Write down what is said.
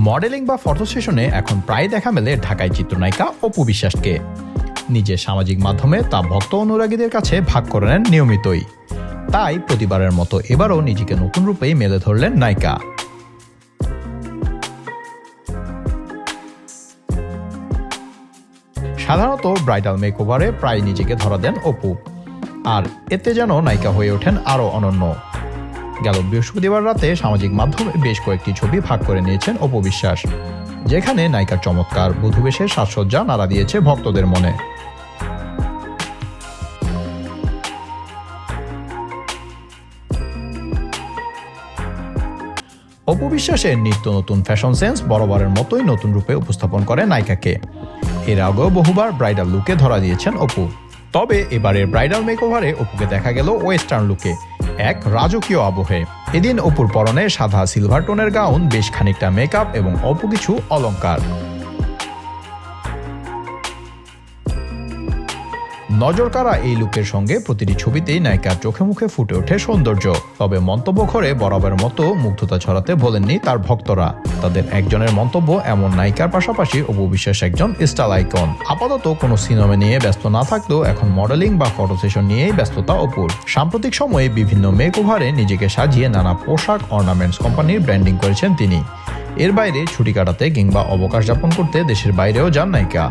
Modelling বা photo সেশনে এখন প্রায় দেখা মেলে ঢাকায় চিত্রনায়িকা অপু বিশ্বাসকে। নিজের সামাজিক মাধ্যমে তা ভক্ত অনুরাগীদের কাছে ভাগ করে নেন নিয়মিতই। তাই প্রতিবারের মতো এবারও নিজেকে নতুন রূপেই মেলে ধরলেন নায়িকা। সাধারণত ব্রাইডাল মেকওভারে প্রায় নিজেকে ধরা দেন অপু। আর এতে যেন নায়িকা হয়ে ওঠেন আরও অনন্য। গেল বৃহস্পতিবার রাতে সামাজিক মাধ্যমে বেশ কয়েকটি ছবি ভাগ করে নিয়েছেন অপু বিশ্বাস, যেখানে নায়িকার চমৎকার বধুবেশের সাজসজ্জা নাড়া দিয়েছে ভক্তদের মনে। অপু বিশ্বাসের নিত্য নতুন ফ্যাশন সেন্স বরাবরের মতোই নতুন রূপে উপস্থাপন করে নায়িকাকে। এর আগেও বহুবার ব্রাইডাল লুকে ধরা দিয়েছেন অপু। তবে এবারের ব্রাইডাল মেকওভারে অপুকে দেখা গেল ওয়েস্টার্ন লুকে এক রাজকীয় আবহে এদিন অপুর পরনে সাদা সিলভার টোনের গাউন, বেশ খানিকটা মেকআপ এবং অল্প কিছু অলংকার নজরকাড়া এই লুকের সঙ্গে প্রতিটি ছবিতেই নায়িকার চোখে মুখে ফুটে ওঠে সৌন্দর্য। তবে মন্তব্য করে বরাবর মতো মুগ্ধতা ছড়াতে বলেননি তার ভক্তরা। তাদের একজনের মন্তব্য এমন নায়িকার পাশাপাশি অপু বিশ্বাস একজন স্টাইল আইকন। আপাতত কোনো সিনেমা নিয়ে ব্যস্ত না থাকলেও এখন মডেলিং বা ফটো সেশন নিয়েই ব্যস্ততা অপুর। সাম্প্রতিক সময়ে বিভিন্ন মেক ওভারে নিজেকে সাজিয়ে নানা পোশাক, অর্নামেন্টস কোম্পানির ব্র্যান্ডিং করেছেন তিনি। এর বাইরে ছুটি কাটাতে কিংবা অবকাশ যাপন করতে দেশের বাইরেও যান নায়িকা।